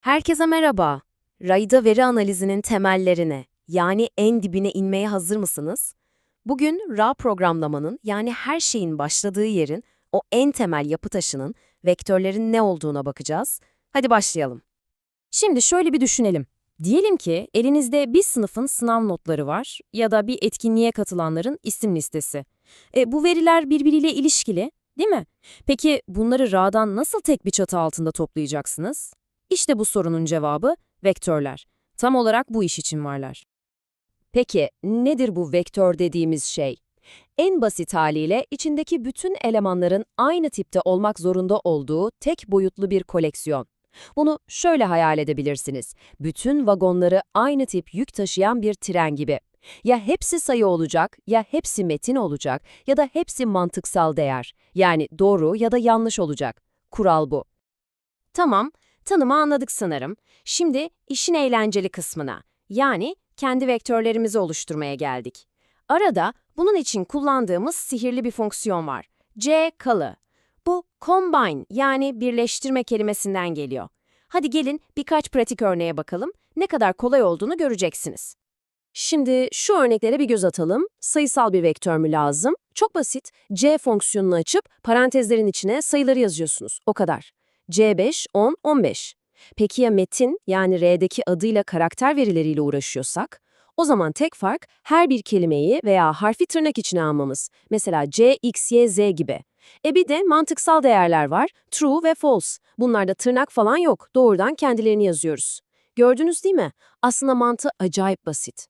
Herkese merhaba. RAID'a veri analizinin temellerine, yani en dibine inmeye hazır mısınız? Bugün RA programlamanın, yani her şeyin başladığı yerin, o en temel yapı taşının, vektörlerin ne olduğuna bakacağız. Hadi başlayalım. Şimdi şöyle bir düşünelim. Diyelim ki elinizde bir sınıfın sınav notları var ya da bir etkinliğe katılanların isim listesi. E, bu veriler birbiriyle ilişkili, değil mi? Peki bunları RA'dan nasıl tek bir çatı altında toplayacaksınız? İşte bu sorunun cevabı vektörler. Tam olarak bu iş için varlar. Peki nedir bu vektör dediğimiz şey? En basit haliyle içindeki bütün elemanların aynı tipte olmak zorunda olduğu tek boyutlu bir koleksiyon. Bunu şöyle hayal edebilirsiniz. Bütün vagonları aynı tip yük taşıyan bir tren gibi. Ya hepsi sayı olacak, ya hepsi metin olacak, ya da hepsi mantıksal değer. Yani doğru ya da yanlış olacak. Kural bu. Tamam, tanımı anladık sanırım. Şimdi işin eğlenceli kısmına, yani kendi vektörlerimizi oluşturmaya geldik. Arada bunun için kullandığımız sihirli bir fonksiyon var. C kalı. Bu combine yani birleştirme kelimesinden geliyor. Hadi gelin birkaç pratik örneğe bakalım. Ne kadar kolay olduğunu göreceksiniz. Şimdi şu örneklere bir göz atalım. Sayısal bir vektör mü lazım? Çok basit. C fonksiyonunu açıp parantezlerin içine sayıları yazıyorsunuz. O kadar. C5, 10, 15. Peki ya metin yani R'deki adıyla karakter verileriyle uğraşıyorsak? O zaman tek fark her bir kelimeyi veya harfi tırnak içine almamız. Mesela C, X, Y, Z gibi. E bir de mantıksal değerler var. True ve false. Bunlarda tırnak falan yok. Doğrudan kendilerini yazıyoruz. Gördünüz değil mi? Aslında mantığı acayip basit.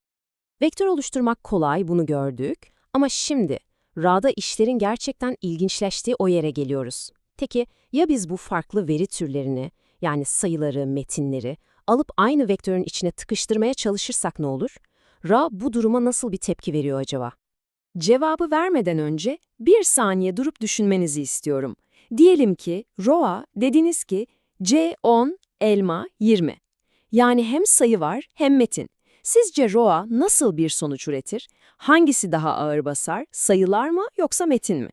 Vektör oluşturmak kolay, bunu gördük. Ama şimdi RA'da işlerin gerçekten ilginçleştiği o yere geliyoruz. Peki ya biz bu farklı veri türlerini, yani sayıları, metinleri alıp aynı vektörün içine tıkıştırmaya çalışırsak ne olur? Ra bu duruma nasıl bir tepki veriyor acaba? Cevabı vermeden önce bir saniye durup düşünmenizi istiyorum. Diyelim ki Roa dediniz ki C10, elma 20. Yani hem sayı var hem metin. Sizce Roa nasıl bir sonuç üretir? Hangisi daha ağır basar, sayılar mı yoksa metin mi?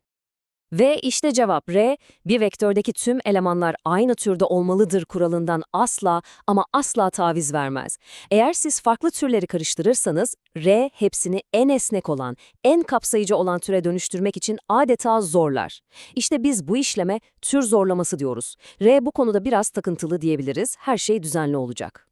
Ve işte cevap R, bir vektördeki tüm elemanlar aynı türde olmalıdır kuralından asla ama asla taviz vermez. Eğer siz farklı türleri karıştırırsanız, R hepsini en esnek olan, en kapsayıcı olan türe dönüştürmek için adeta zorlar. İşte biz bu işleme tür zorlaması diyoruz. R bu konuda biraz takıntılı diyebiliriz, her şey düzenli olacak.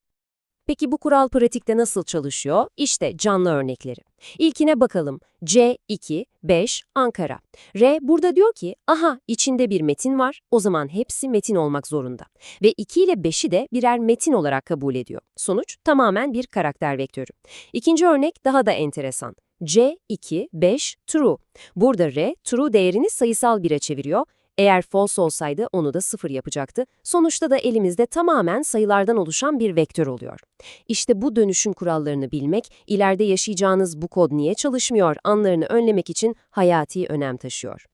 Peki bu kural pratikte nasıl çalışıyor? İşte canlı örnekleri. İlkine bakalım. C2, 5, Ankara. R burada diyor ki, aha içinde bir metin var, o zaman hepsi metin olmak zorunda. Ve 2 ile 5'i de birer metin olarak kabul ediyor. Sonuç tamamen bir karakter vektörü. İkinci örnek daha da enteresan. C2, 5, true. Burada R, true değerini sayısal bire çeviriyor eğer false olsaydı onu da sıfır yapacaktı. Sonuçta da elimizde tamamen sayılardan oluşan bir vektör oluyor. İşte bu dönüşüm kurallarını bilmek, ileride yaşayacağınız bu kod niye çalışmıyor anlarını önlemek için hayati önem taşıyor.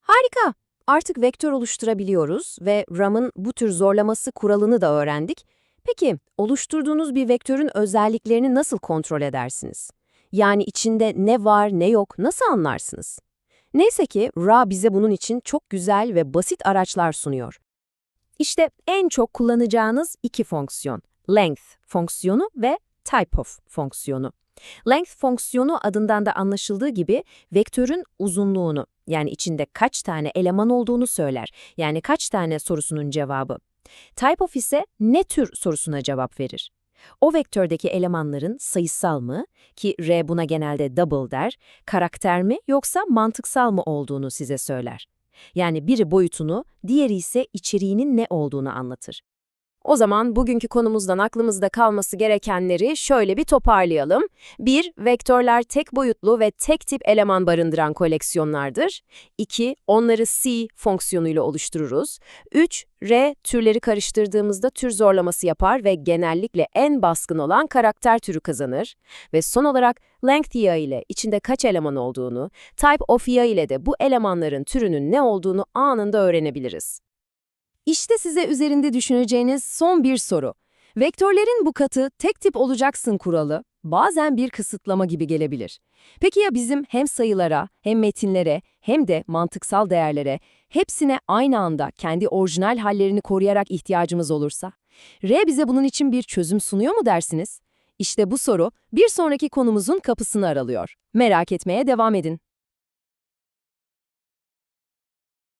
Harika! Artık vektör oluşturabiliyoruz ve RAM'ın bu tür zorlaması kuralını da öğrendik. Peki, oluşturduğunuz bir vektörün özelliklerini nasıl kontrol edersiniz? Yani içinde ne var ne yok nasıl anlarsınız? Neyse ki Ra bize bunun için çok güzel ve basit araçlar sunuyor. İşte en çok kullanacağınız iki fonksiyon, length fonksiyonu ve typeof fonksiyonu. Length fonksiyonu adından da anlaşıldığı gibi vektörün uzunluğunu, yani içinde kaç tane eleman olduğunu söyler, yani kaç tane sorusunun cevabı. Typeof ise ne tür sorusuna cevap verir. O vektördeki elemanların sayısal mı, ki R buna genelde double der, karakter mi yoksa mantıksal mı olduğunu size söyler. Yani biri boyutunu, diğeri ise içeriğinin ne olduğunu anlatır. O zaman bugünkü konumuzdan aklımızda kalması gerekenleri şöyle bir toparlayalım. 1. Vektörler tek boyutlu ve tek tip eleman barındıran koleksiyonlardır. 2. Onları C fonksiyonuyla oluştururuz. 3. R, türleri karıştırdığımızda tür zorlaması yapar ve genellikle en baskın olan karakter türü kazanır. Ve son olarak length IA ile içinde kaç eleman olduğunu, type of IA ile de bu elemanların türünün ne olduğunu anında öğrenebiliriz. İşte size üzerinde düşüneceğiniz son bir soru. Vektörlerin bu katı tek tip olacaksın kuralı bazen bir kısıtlama gibi gelebilir. Peki ya bizim hem sayılara, hem metinlere, hem de mantıksal değerlere hepsine aynı anda kendi orijinal hallerini koruyarak ihtiyacımız olursa? R bize bunun için bir çözüm sunuyor mu dersiniz? İşte bu soru bir sonraki konumuzun kapısını aralıyor. Merak etmeye devam edin.